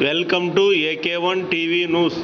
welcome to AK one TV news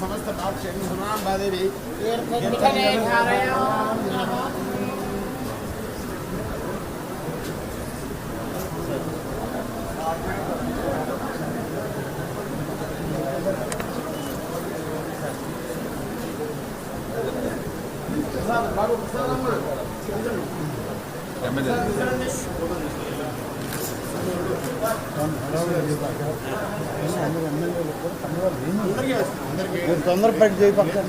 సమస్త పాక్షం సమాంబాదేవి తీర్థనిధనే ధారయామి బాబు తొందరపడి చేయి పక్కన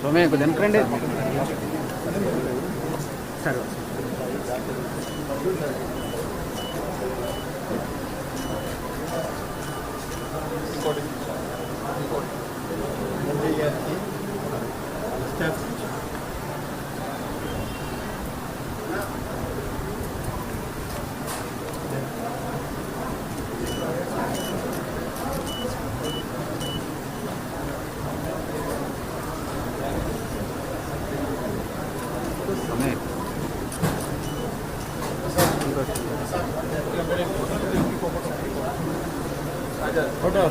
సోమే కొంచెం వెనకండి సరే. ভোটার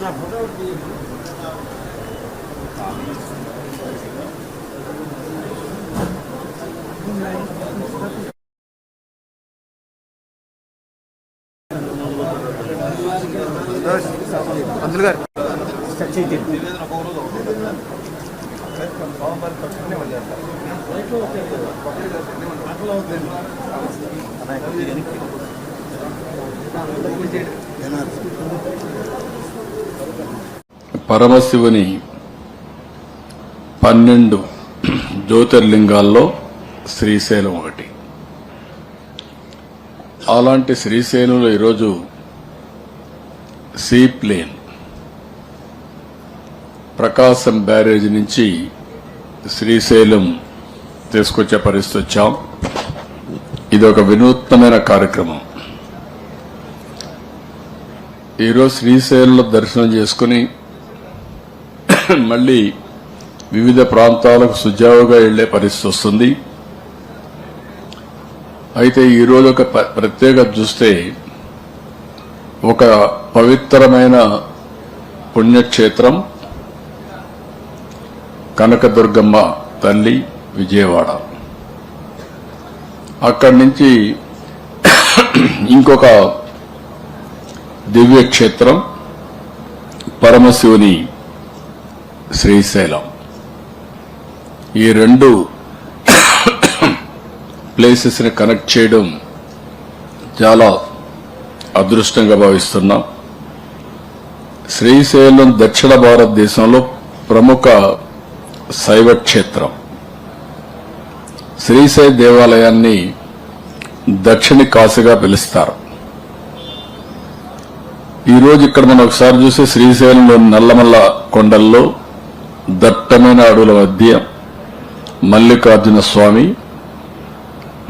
না ভোটার పరమశివుని పన్నెండు జ్యోతిర్లింగాల్లో శ్రీశైలం ఒకటి. అలాంటి శ్రీశైలంలో ఈరోజు సీ ప్లేన్ ప్రకాశం బ్యారేజ్ నుంచి శ్రీశైలం తీసుకొచ్చే పరిస్థితి వచ్చాం. ఇది ఒక వినూత్నమైన కార్యక్రమం. ఈరోజు శ్రీశైలంలో దర్శనం చేసుకుని మళ్ళీ వివిధ ప్రాంతాలకు సుజావుగా వెళ్ళే పరిస్థితి వస్తుంది. అయితే ఈరోజు ఒక ప్రత్యేకత చూస్తే ఒక పవిత్రమైన పుణ్యక్షేత్రం కనకదుర్గమ్మ తల్లి విజయవాడ. అక్కడి నుంచి ఇంకొక దివ్యక్షేత్రం పరమశివుని శ్రీశైలం. ఈ రెండు ప్లేసెస్ని కనెక్ట్ చేయడం చాలా అదృష్టంగా భావిస్తున్నాం. శ్రీశైలం దక్షిణ భారతదేశంలో ప్రముఖ శైవ క్షేత్రం శ్రీశైల దేవాలయాన్ని దక్షిణ కాశీగా పిలుస్తారు. ఈరోజు ఇక్కడ మనం ఒకసారి చూస్తే శ్రీశైలంలోని నల్లమల్ల కొండల్లో దట్టమైన అడవుల మధ్య మల్లికార్జున స్వామి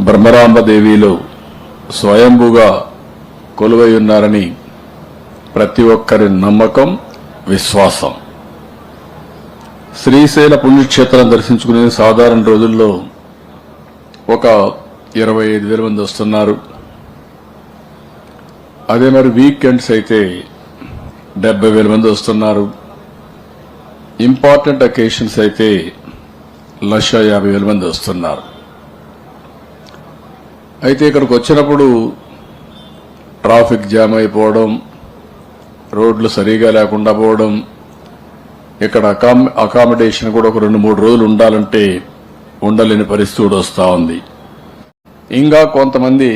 బ్రహ్మరాంబదేవిలో స్వయంభూగా కొలువై ఉన్నారని ప్రతి ఒక్కరి నమ్మకం విశ్వాసం. శ్రీశైల పుణ్యక్షేత్రం దర్శించుకునే సాధారణ రోజుల్లో ఒక ఇరవై ఐదు వేల మంది వస్తున్నారు. అదే మరి వీకెండ్స్ అయితే డెబ్బై వేల మంది వస్తున్నారు. ఇంపార్టెంట్ అకేషన్స్ అయితే లక్ష యాభై వేల మంది వస్తున్నారు. అయితే ఇక్కడికి వచ్చినప్పుడు ట్రాఫిక్ జామ్ అయిపోవడం రోడ్లు సరిగా లేకుండా పోవడం ఇక్కడ అకామ్ అకామిడేషన్ కూడా ఒక రెండు మూడు రోజులు ఉండాలంటే ఉండలేని పరిస్థితి కూడా వస్తూ ఉంది. ఇంకా కొంతమంది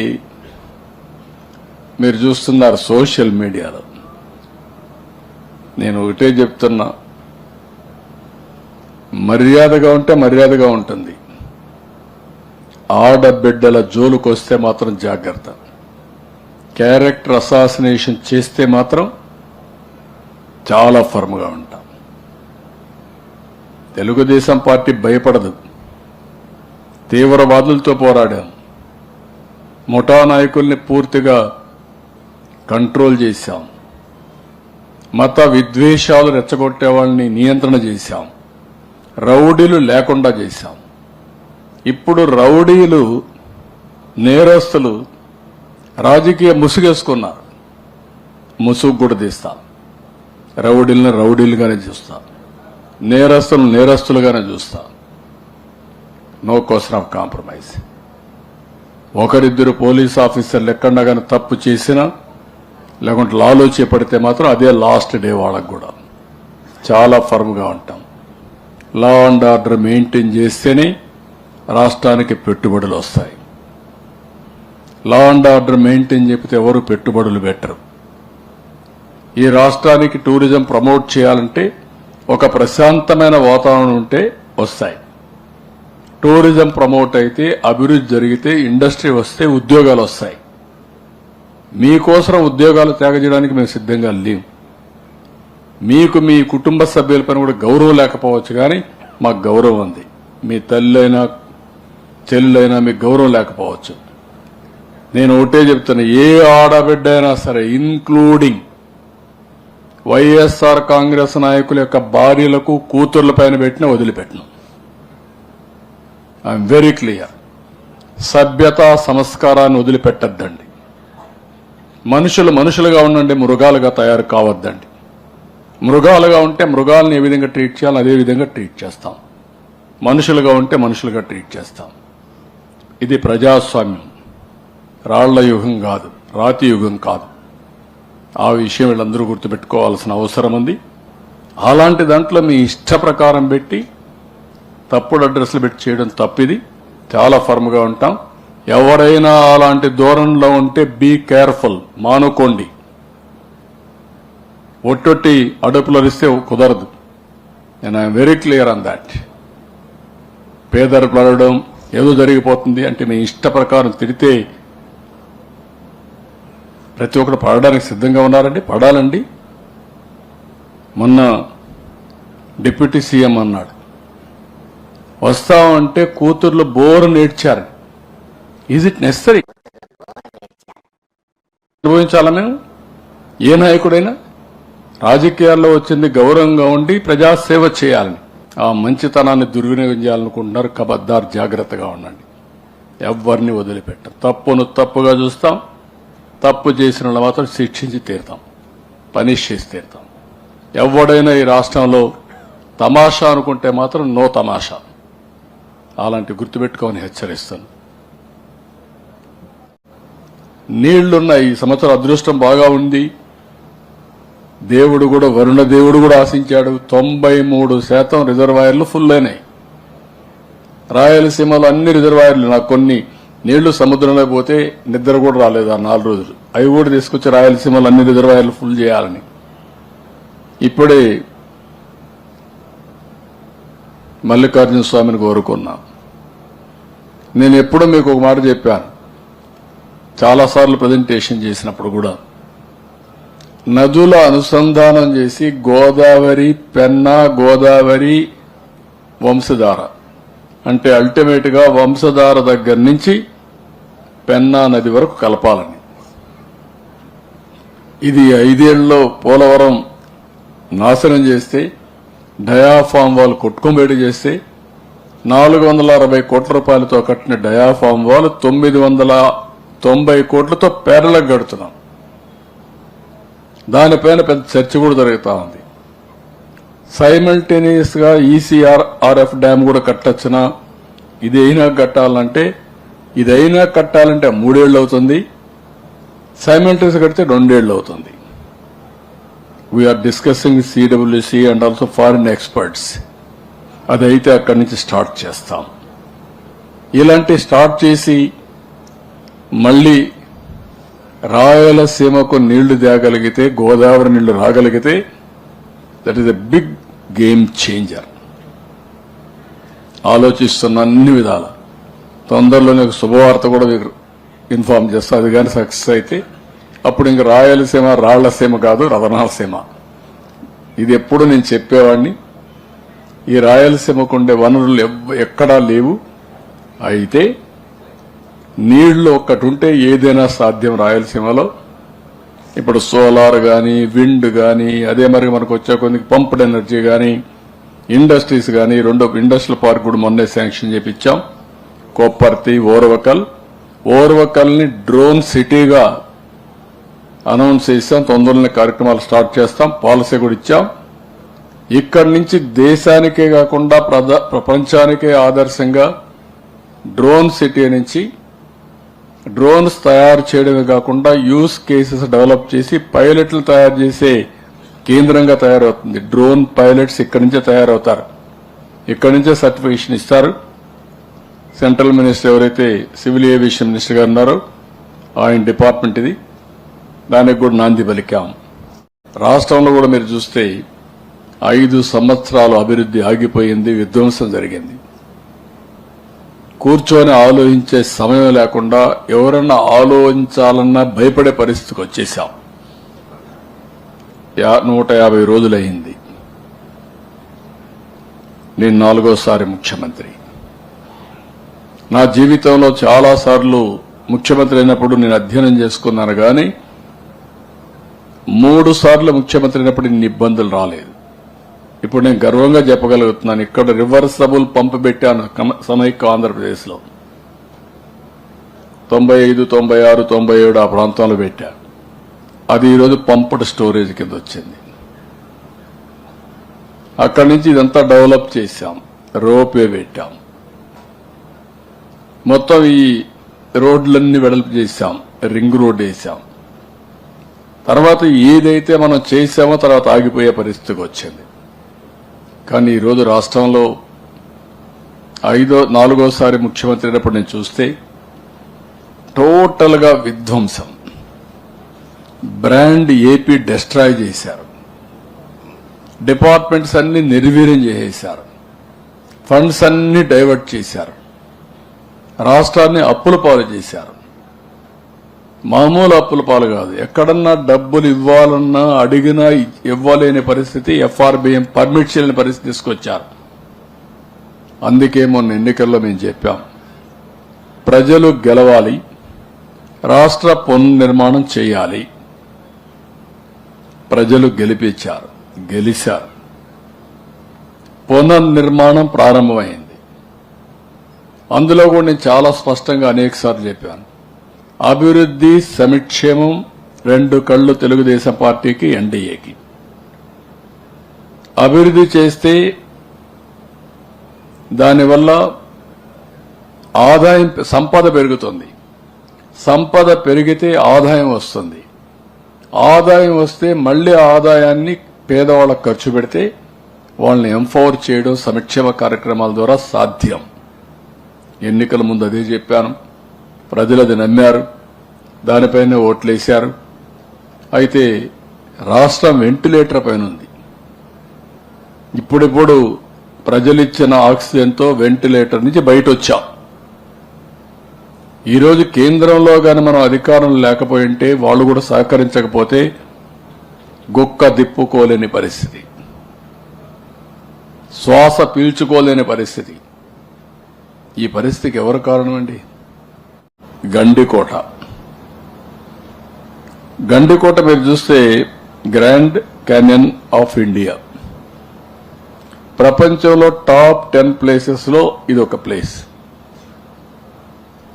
మీరు చూస్తున్నారు సోషల్ మీడియాలో. నేను ఒకటే చెప్తున్నా మర్యాదగా ఉంటే మర్యాదగా ఉంటుంది. ఆడబిడ్డల జోలుకొస్తే మాత్రం జాగ్రత్త. క్యారెక్టర్ అసాసినేషన్ చేస్తే మాత్రం చాలా ఫర్మ్గా ఉంటాం. తెలుగుదేశం పార్టీ భయపడదు. తీవ్రవాదులతో పోరాడాం. ముఠా నాయకుల్ని పూర్తిగా కంట్రోల్ చేశాం. మత విద్వేషాలు రెచ్చగొట్టే వాళ్ళని నియంత్రణ చేశాం. రౌడీలు లేకుండా చేశాం. ఇప్పుడు రౌడీలు నేరస్తులు రాజకీయ ముసుగేసుకున్నారు ముసుగు కూడా తీస్తాం. రౌడీలను రౌడీలుగానే చూస్తాం. నేరస్తులను నేరస్తులుగానే చూస్తాం. No question of compromise. ఒకరిద్దరు పోలీస్ ఆఫీసర్లు ఎక్కడన్నా కానీ తప్పు చేసినా లేకుంటే లాలో చేపడితే మాత్రం అదే లాస్ట్ డే వాళ్ళకు కూడా. చాలా ఫర్మ్గా ఉంటాం. లా అండ్ ఆర్డర్ మెయింటైన్ చేస్తేనే రాష్ట్రానికి పెట్టుబడులు వస్తాయి. లా అండ్ ఆర్డర్ మెయింటైన్ చెప్తే ఎవరు పెట్టుబడులు పెట్టరు. ఈ రాష్ట్రానికి టూరిజం ప్రమోట్ చేయాలంటే ఒక ప్రశాంతమైన వాతావరణం ఉంటే వస్తాయి. టూరిజం ప్రమోట్ అయితే అభివృద్ధి జరిగితే ఇండస్ట్రీ వస్తే ఉద్యోగాలు వస్తాయి. మీకోసం ఉద్యోగాలు త్యాగ చేయడానికి మేము సిద్ధంగా లేవు మీకు మీ కుటుంబ సభ్యులపైన కూడా గౌరవం లేకపోవచ్చు కానీ మాకు గౌరవం ఉంది. మీ తల్లైనా చెల్లెలైనా మీకు గౌరవం లేకపోవచ్చు. నేను ఒకటే చెప్తున్నా ఏ ఆడబిడ్డ అయినా సరే ఇన్క్లూడింగ్ వైఎస్ఆర్ కాంగ్రెస్ నాయకుల యొక్క భార్యలకు కూతుర్ల పైన పెట్టిన వదిలిపెట్టను. ఐఎమ్ వెరీ క్లియర్ సభ్యత సంస్కారాన్ని వదిలిపెట్టద్దండి. మనుషులు మనుషులుగా ఉండండి మృగాలుగా తయారు కావద్దండి. మృగాలుగా ఉంటే మృగాలను ఏ విధంగా ట్రీట్ చేయాలో అదే విధంగా ట్రీట్ చేస్తాం. మనుషులుగా ఉంటే మనుషులుగా ట్రీట్ చేస్తాం. ఇది ప్రజాస్వామ్యం. రాళ్ళ యుగం కాదు రాతి యుగం కాదు. ఆ విషయం వీళ్ళందరూ గుర్తుపెట్టుకోవాల్సిన అవసరం ఉంది. అలాంటి దాంట్లో మీ ఇష్ట ప్రకారం పెట్టి తప్పుడు అడ్రస్లు పెట్టి చేయడం తప్పిది. చాలా ఫర్మ్గా ఉంటాం. ఎవరైనా అలాంటి దూరంలో ఉంటే బీ కేర్ఫుల్ మానుకోండి. ఒట్టొట్టి అడుపులు అరిస్తే కుదరదు. నేను I'm very clear on that పేదరుపులు అడగడం ఏదో జరిగిపోతుంది అంటే మీ ఇష్ట ప్రకారం తిడితే ప్రతి ఒక్కరు పడడానికి సిద్ధంగా ఉన్నారండి పడాలండి. మొన్న డిప్యూటీ సీఎం అన్నాడు వస్తామంటే కూతుర్లు బోరు నేర్చారు. ఈజ్ ఇట్ నెసరీ అనుభవించాలా మేము? ఏ నాయకుడైనా? రాజకీయాల్లో వచ్చింది గౌరవంగా ఉండి ప్రజాసేవ చేయాలని. ఆ మంచితనాన్ని దుర్వినియోగం చేయాలనుకుంటున్నారు కబద్దార్ జాగ్రత్తగా ఉండండి. ఎవరిని వదిలిపెట్టం తప్పును తప్పుగా చూస్తాం. తప్పు చేసిన మాత్రం శిక్షించి తీరుతాం. పనిష్ చేసి తీరుతాం. ఎవడైనా ఈ రాష్ట్రంలో తమాషా అనుకుంటే మాత్రం నో తమాషా. అలాంటి గుర్తుపెట్టుకోమని హెచ్చరిస్తాను. నీళ్ళున్న ఈ సంవత్సరం అదృష్టం బాగా ఉంది. దేవుడు కూడా వరుణ దేవుడు కూడా ఆశించాడు. తొంభై మూడు శాతం రిజర్వాయర్లు ఫుల్ అయినాయి. రాయలసీమలో అన్ని రిజర్వాయర్లు నాకు కొన్ని నీళ్ళు సముద్రంలో పోతే నిద్ర కూడా రాలేదు ఆ నాలుగు రోజులు. అవి కూడా తీసుకొచ్చి రాయలసీమలో అన్ని రిజర్వాయర్లు ఫుల్ చేయాలని. ఇప్పుడే మల్లికార్జున స్వామిని కోరుకున్నా. నేను ఎప్పుడూ మీకు ఒక మాట చెప్పాను. చాలాసార్లు ప్రజెంటేషన్ చేసినప్పుడు కూడా నదుల అనుసంధానం చేసి గోదావరి పెన్నా గోదావరి వంశధార. అంటే అల్టిమేట్గా వంశధార దగ్గర నుంచి పెన్నా నది వరకు కలపాలని. ఇది ఐదేళ్ళలో పోలవరం నాశనం చేస్తే డయాఫామ్ వాల్ కొట్టుకుంబేడి చేస్తే నాలుగు వందల అరవై కోట్ల రూపాయలతో కట్టిన డయాఫామ్ వాల్ తొమ్మిది వందల తొంభై కోట్లతో పేరలకు కడుతున్నాం. దానిపైన పెద్ద చర్చ కూడా జరుగుతూ ఉంది. సైమల్టేనియస్గా ఈసీఆర్ ఆర్ఎఫ్ డ్యామ్ కూడా కట్టొచ్చునా ఇది అయినా కట్టాలంటే ఇది అయినా కట్టాలంటే మూడేళ్ళు అవుతుంది. సైమల్టేనియస్ కడితే రెండేళ్ళు అవుతుంది. We're discussing CWC and also foreign experts అదైతే అక్కడి నుంచి స్టార్ట్ చేస్తాం. ఇలాంటి స్టార్ట్ చేసి మళ్ళీ రాయలసీమకు నీళ్ళు తేగలిగితే గోదావరి నీళ్ళు రాగలిగితే that is a big game changer ఆలోచిస్తున్న అన్ని విధాల. తొందరలోనే ఒక శుభవార్త కూడా మీకు ఇన్ఫార్మ్ చేస్తా అది కానీ సక్సెస్ అయితే అప్పుడు ఇంక రాయలసీమ రాళ్ళసీమ కాదు రతనాలసీమ ఇది ఎప్పుడు నేను చెప్పేవాడిని ఈ రాయలసీమకు ఉండే వనరులు ఎవ్- ఎక్కడా లేవు. అయితే నీళ్ళు ఒక్కటి ఉంటే ఏదైనా సాధ్యం రాయలసీమలో. ఇప్పుడు సోలార్ కానీ విండ్ కానీ అదే మరి మనకు వచ్చే కొన్ని పంప్డ్ ఎనర్జీ కానీ ఇండస్ట్రీస్ కానీ రెండో ఇండస్ట్రియల్ పార్క్ కూడా మొన్నే శాంక్షన్ చేపించాం. కొప్పర్తి ఓర్వకల్. ఓర్వకల్ని డ్రోన్ సిటీగా అనౌన్స్ చేస్తాం తొందరలోనే కార్యక్రమాలు స్టార్ట్ చేస్తాం. పాలసీ కూడా ఇచ్చాం. ఇక్కడి నుంచి దేశానికే కాకుండా ప్రపంచానికే ఆదర్శంగా డ్రోన్ సిటీ నుంచి డ్రోన్స్ తయారు చేయడమే కాకుండా యూస్ కేసెస్ డెవలప్ చేసి పైలట్లు తయారు చేసే కేంద్రంగా తయారవుతుంది. డ్రోన్ పైలట్స్ ఇక్కడి నుంచే తయారవుతారు. ఇక్కడి నుంచే సర్టిఫికేషన్ ఇస్తారు. సెంట్రల్ మినిస్టర్ ఎవరైతే సివిల్ ఏవియేషన్ మినిస్టర్ గారు ఉన్నారో ఆయన డిపార్ట్మెంట్ ఇది. దానికి కూడా నాంది పలికాం. రాష్ట్రంలో కూడా మీరు చూస్తే ఐదు సంవత్సరాలు అభివృద్ధి ఆగిపోయింది విధ్వంసం జరిగింది. కూర్చొని ఆలోచించే సమయం లేకుండా ఎవరన్నా ఆలోచించాలన్నా భయపడే పరిస్థితికి వచ్చేసాం యా- నూట యాభై రోజులైంది. నేను నాలుగోసారి ముఖ్యమంత్రి. నా జీవితంలో చాలా సార్లు ముఖ్యమంత్రి అయినప్పుడు నేను అధ్యయనం చేసుకున్నాను కానీ మూడు సార్లు ముఖ్యమంత్రి అయినప్పుడు ఇన్ని ఇబ్బందులు రాలేదు. ఇప్పుడు నేను గర్వంగా చెప్పగలుగుతున్నాను ఇక్కడ రివర్సబుల్ పంప్ పెట్టాను సమైక్య ఆంధ్రప్రదేశ్లో. తొంభై ఐదు తొంభై ఆరు తొంభై ఏడు ఆ ప్రాంతంలో పెట్టా. అది ఈరోజు పంప్డ్ స్టోరేజ్ కింద వచ్చింది. అక్కడి నుంచి ఇదంతా డెవలప్ చేశాం. రోప్వే పెట్టాం. మొత్తం ఈ రోడ్లన్నీ వెడల్పు చేశాం. రింగ్ రోడ్ వేసాం తర్వాత ఏదైతే మనం చేశామో తర్వాత ఆగిపోయే పరిస్థితికి వచ్చింది. కానీ ఈరోజు రాష్ట్రంలో ఐదో నాలుగోసారి ముఖ్యమంత్రి అయినప్పుడు నేను చూస్తే టోటల్గా విధ్వంసం. బ్రాండ్ ఏపీ డెస్ట్రాయ్ చేశారు. డిపార్ట్మెంట్స్ అన్ని నిర్వీర్యం చేసేశారు. ఫండ్స్ అన్ని డైవర్ట్ చేశారు. రాష్ట్రాన్ని అప్పుల పాలు చేశారు. మామూలు అప్పుల పాలు కాదు. ఎక్కడన్నా డబ్బులు ఇవ్వాలన్నా అడిగినా ఇవ్వలేని పరిస్థితి ఎఫ్ఆర్బిఎం పర్మిట్ చేయలేని పరిస్థితి తీసుకొచ్చారు. అందుకే మొన్న ఎన్నికల్లో మేము చెప్పాం. ప్రజలు గెలవాలి రాష్ట్ర పునర్నిర్మాణం చేయాలి. ప్రజలు గెలిపించారు గెలిచారు పునర్నిర్మాణం ప్రారంభమైంది. అందులో కూడా నేను చాలా స్పష్టంగా అనేకసార్లు చెప్పాను. అభివృద్ధి సమిక్షేమం రెండు కళ్ళు తెలుగుదేశం పార్టీకి ఎన్డీఏకి అభివృద్ధి చేస్తే దానివల్ల ఆదాయం సంపద పెరుగుతుంది. సంపద పెరిగితే ఆదాయం వస్తుంది. ఆదాయం వస్తే మళ్ళీ ఆదాయాన్ని పేదవాళ్ళకు ఖర్చు పెడితే వాళ్ళని ఎంపవర్ చేయడం సంక్షేమ కార్యక్రమాల ద్వారా సాధ్యం. ఎన్నికల ముందు అదే చెప్పాను. ప్రజలు అది నమ్మారు. దానిపైన ఓట్లేశారు. అయితే రాష్ట్రం వెంటిలేటర్ పైన ఉంది ఇప్పుడిప్పుడు ప్రజలిచ్చిన ఆక్సిజన్తో వెంటిలేటర్ నుంచి బయట వచ్చాం ఈరోజు కేంద్రంలో గాని మనం అధికారం లేకపోయింటే వాళ్ళు కూడా సహకరించకపోతే గుక్క దిప్పుకోలేని పరిస్థితి. శ్వాస పీల్చుకోలేని పరిస్థితి. ఈ పరిస్థితికి ఎవరు కారణం అండి గండికోట. గండికోట మీరు చూస్తే గ్రాండ్ క్యానియన్ ఆఫ్ ఇండియా. ప్రపంచంలో టాప్ టెన్ ప్లేసెస్లో ఇది ఒక ప్లేస్.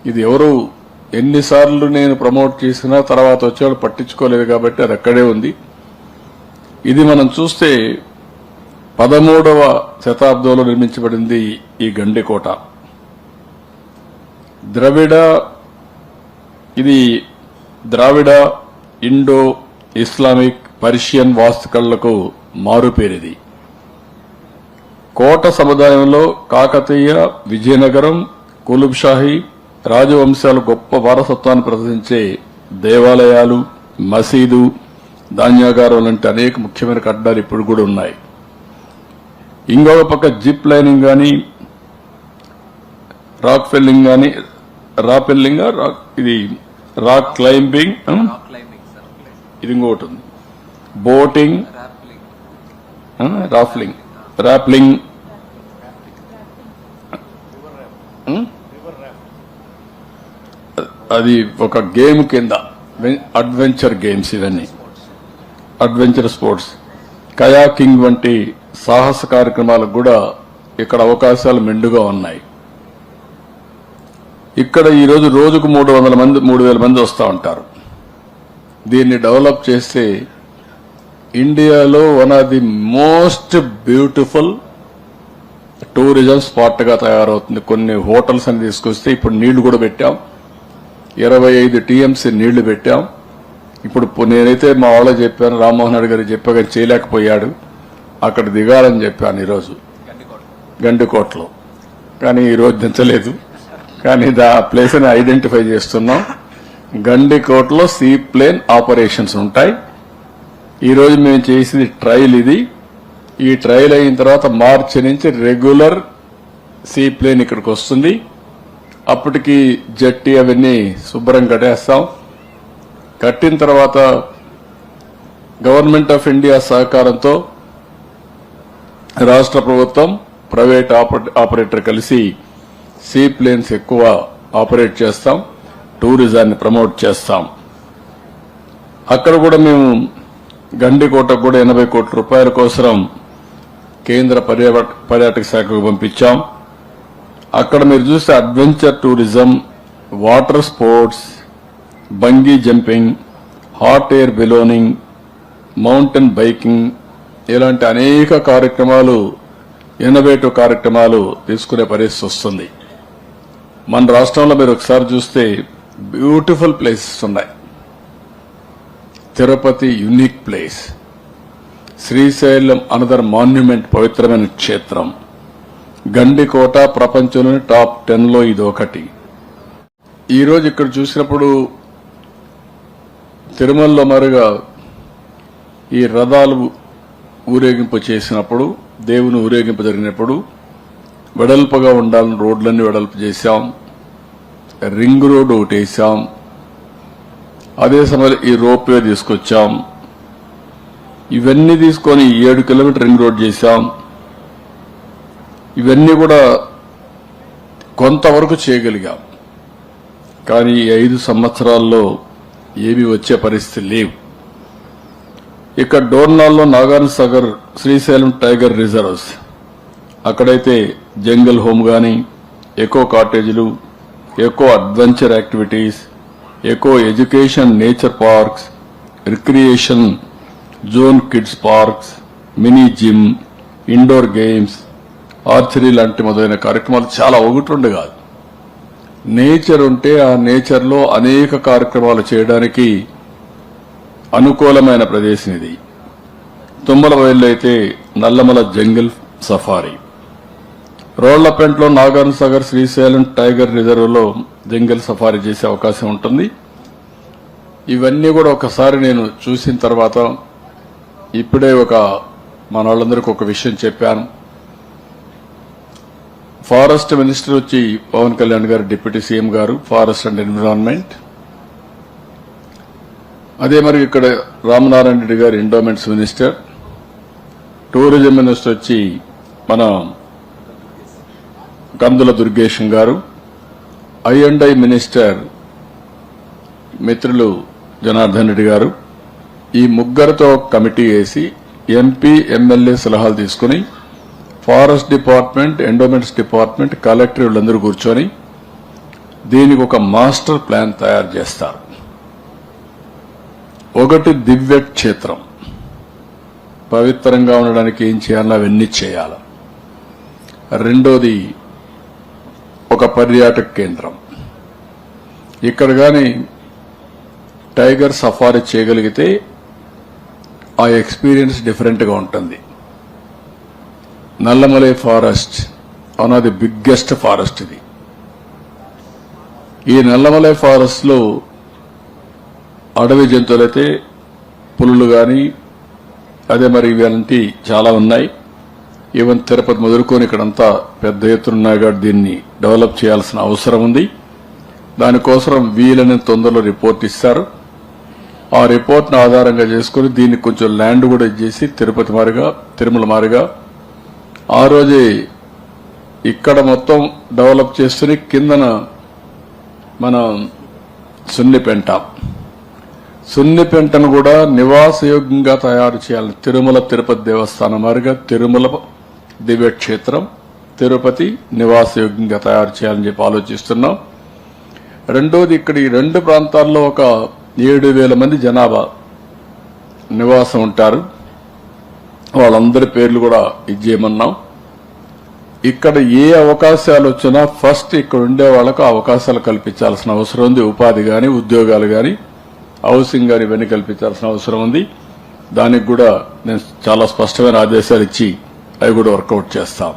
ఇది ఎవరు ఎన్నిసార్లు నేను ప్రమోట్ చేసినా తర్వాత వచ్చేవాడు పట్టించుకోలేదు కాబట్టి అది అక్కడే ఉంది. ఇది మనం చూస్తే పదమూడవ శతాబ్దంలో నిర్మించబడింది ఈ గండికోట. ద్రవిడ ఇది ద్రావిడ ఇండో ఇస్లామిక్ పర్షియన్ వాస్తుకళ్ళకు మారుపేరిది. కోట సముదాయంలో కాకతీయ విజయనగరం కులుబ్షాహి రాజవంశాలు గొప్ప వారసత్వాన్ని ప్రదర్శించే దేవాలయాలు మసీదు ధాన్యాగారం లాంటి అనేక ముఖ్యమైన కట్టడాలు ఇప్పుడు కూడా ఉన్నాయి. ఇంకొక పక్క జిప్ లైనింగ్ కానీ రాక్ ఫెల్లింగ్ కానీ రా ఫెల్లింగ్ రాక్ ఇది రాక్ క్లైంబింగ్? ఇది ఇంకొకటి ఉంది బోటింగ్ రాఫ్లింగ్ రాప్లింగ్? అది ఒక గేమ్ కింద. అడ్వెంచర్ గేమ్స్ ఇవన్నీ. Adventure sports. కయాకింగ్ వంటి సాహస కార్యక్రమాలకు కూడా ఇక్కడ అవకాశాలు మెండుగా ఉన్నాయి. ఇక్కడ ఈ రోజు రోజుకు మూడు వందల మంది మూడు వేల మంది వస్తూ ఉంటారు. దీన్ని డెవలప్ చేస్తే ఇండియాలో one of the most beautiful tourism స్పాట్గా తయారవుతుంది. కొన్ని హోటల్స్ అని తీసుకొస్తే ఇప్పుడు నీళ్ళు కూడా పెట్టాం. ఇరవై ఐదు టీఎంసీ నీళ్ళు పెట్టాం. ఇప్పుడు నేనైతే మా వాళ్ళకి చెప్పాను రామ్మోహన్ రెడ్డి గారికి చెప్పగా చేయలేకపోయాడు. అక్కడ దిగాలని చెప్పాను ఈరోజు. గండికోటలో. కానీ ఈరోజు దించలేదు. కానీ దా ప్లేస్ని ఐడెంటిఫై చేస్తున్నాం. గండికోట్లో సీ ప్లేన్ ఆపరేషన్స్ ఉంటాయి. ఈరోజు మేము చేసేది ట్రయల్ ఇది. ఈ ట్రయల్ అయిన తర్వాత మార్చి నుంచి రెగ్యులర్ సీ ప్లేన్ ఇక్కడికి వస్తుంది. అప్పటికి జట్టి అవన్నీ శుభ్రం కట్టేస్తాం. కట్టిన తర్వాత గవర్నమెంట్ ఆఫ్ ఇండియా సహకారంతో రాష్ట్ర ప్రభుత్వం ప్రైవేట్ ఆపరే- ఆపరేటర్ కలిసి సీ ప్లేన్స్ ఎక్కువ ఆపరేట్ చేస్తాం టూరిజాన్ని ప్రమోట్ చేస్తాం. అక్కడ కూడా మేము గండికోటకు కూడా ఎనభై కోట్ల రూపాయల కోసం కేంద్ర పర్యాటక శాఖకు పంపించాం. అక్కడ మీరు చూస్తే adventure tourism water sports bungee jumping hot air ballooning mountain biking ఇలాంటి అనేక కార్యక్రమాలు ఇన్నోవేటివ్ కార్యక్రమాలు తీసుకునే పరిస్థితి వస్తుంది. మన రాష్ట్రంలో మీరు ఒకసారి చూస్తే బ్యూటిఫుల్ ప్లేసెస్ ఉన్నాయి. Tirupati unique place. Srisailam another monument పవిత్రమైన క్షేత్రం. గండికోట ప్రపంచంలోని టాప్ టెన్లో ఇది ఒకటి ఈరోజు ఇక్కడ చూసినప్పుడు తిరుమలలో మరుగా ఈ రథాలు ఊరేగింపు చేసినప్పుడు దేవుని ఊరేగింపు జరిగినప్పుడు వెడల్పుగా ఉండాలని రోడ్లన్నీ వెడల్పు చేశాం. రింగ్ రోడ్ ఒకటి వేసాం అదే సమయంలో ఈ రోప్వే తీసుకొచ్చాం. ఇవన్నీ తీసుకొని ఏడు కిలోమీటర్ రింగ్ రోడ్ చేశాం. ఇవన్నీ కూడా కొంతవరకు చేయగలిగాం. కానీ ఈ ఐదు సంవత్సరాల్లో ఏవి వచ్చే పరిస్థితి లేవు. ఇక్కడ డోర్నాల్లో నాగార్జునసాగర్ శ్రీశైలం టైగర్ రిజర్వ్స్ అక్కడైతే జంగల్ హోమ్ గాని eco కాటేజీలు eco adventure activities eco education nature parks recreation zone kids parks mini gym indoor games archery లాంటి మొదలైన కార్యక్రమాలు చాలా ఒకటి కాదు. నేచర్ ఉంటే ఆ నేచర్లో అనేక కార్యక్రమాలు చేయడానికి అనుకూలమైన ప్రదేశం ఇది. తుమ్మల బయలు అయితే నల్లమల జంగిల్ సఫారీ. రోళ్ళపేంటలో నాగార్జున సాగర్ శ్రీశైలం టైగర్ రిజర్వ్లో జంగల్ సఫారీ చేసే అవకాశం ఉంటుంది. ఇవన్నీ కూడా ఒకసారి నేను చూసిన తర్వాత ఇప్పుడే ఒక మన వాళ్ళందరికీ ఒక విషయం చెప్పాను. ఫారెస్ట్ మినిస్టర్ వచ్చి పవన్ కళ్యాణ్ గారు డిప్యూటీ సీఎం గారు ఫారెస్ట్ అండ్ ఎన్విరాన్మెంట్. అదే మరి ఇక్కడ రామనారాయణ రెడ్డి గారు ఎండోమెంట్స్ మినిస్టర్. టూరిజం మినిస్టర్ వచ్చి మన కందుల దుర్గేశం గారు ఐ అండ్ ఐ మినిస్టర్ మిత్రులు జనార్దన్ రెడ్డి గారు ఈ ముగ్గురితో కమిటీ వేసి ఎంపీ ఎమ్మెల్యే సలహాలు తీసుకుని forest department endowments department collector వీళ్ళందరూ కూర్చొని దీనికి ఒక మాస్టర్ ప్లాన్ తయారు చేస్తారు. ఒకటి దివ్య క్షేత్రం. పవిత్రంగా ఉండడానికి ఏం చేయాలో అవన్నీ చేయాలి. రెండోది ఒక పర్యాటక కేంద్రం. ఇక్కడ కానీ టైగర్ సఫారీ చేయగలిగితే ఆ ఎక్స్పీరియన్స్ డిఫరెంట్గా ఉంటుంది. Nallamalai forest one of the biggest forest ఇది. ఈ నల్లమలై ఫారెస్ట్లో అడవి జంతువులైతే పులులు కానీ అదే మరి ఇలాంటి చాలా ఉన్నాయి. ఈవెన్ తిరుపతి మొదలుకొని ఇక్కడంతా పెద్ద ఎత్తున కాబట్టి దీన్ని డెవలప్ చేయాల్సిన అవసరం ఉంది. దానికోసం వీలని తొందరలో రిపోర్ట్ ఇస్తారు. ఆ రిపోర్ట్ను ఆధారంగా చేసుకుని దీన్ని కొంచెం ల్యాండ్ కూడా ఇచ్చేసి తిరుపతి మారిగా తిరుమల మారిగా ఆ రోజే ఇక్కడ మొత్తం డెవలప్ చేస్తుని కిందన మన సున్నిపెంట. సున్నిపెంటను కూడా నివాసయోగ్యంగా తయారు చేయాలి. తిరుమల తిరుపతి దేవస్థానం మారిగా తిరుమల దివ్యక్షేత్రం తిరుపతి నివాసయోగ్యంగా తయారు చేయాలని చెప్పి ఆలోచిస్తున్నాం. రెండోది ఇక్కడ ఈ రెండు ప్రాంతాల్లో ఒక ఏడు వేల మంది జనాభా నివాసం ఉంటారు. వాళ్ళందరి పేర్లు కూడా ఇచ్చేయమన్నాం ఇక్కడ ఏ అవకాశాలు వచ్చినా ఫస్ట్ ఇక్కడ ఉండే వాళ్ళకు అవకాశాలు కల్పించాల్సిన అవసరం ఉంది. ఉపాధి గాని ఉద్యోగాలు గాని హౌసింగ్ గాని ఇవన్నీ కల్పించాల్సిన అవసరం ఉంది. దానికి కూడా నేను చాలా స్పష్టమైన ఆదేశాలు ఇచ్చి అవి కూడా వర్కౌట్ చేస్తాం.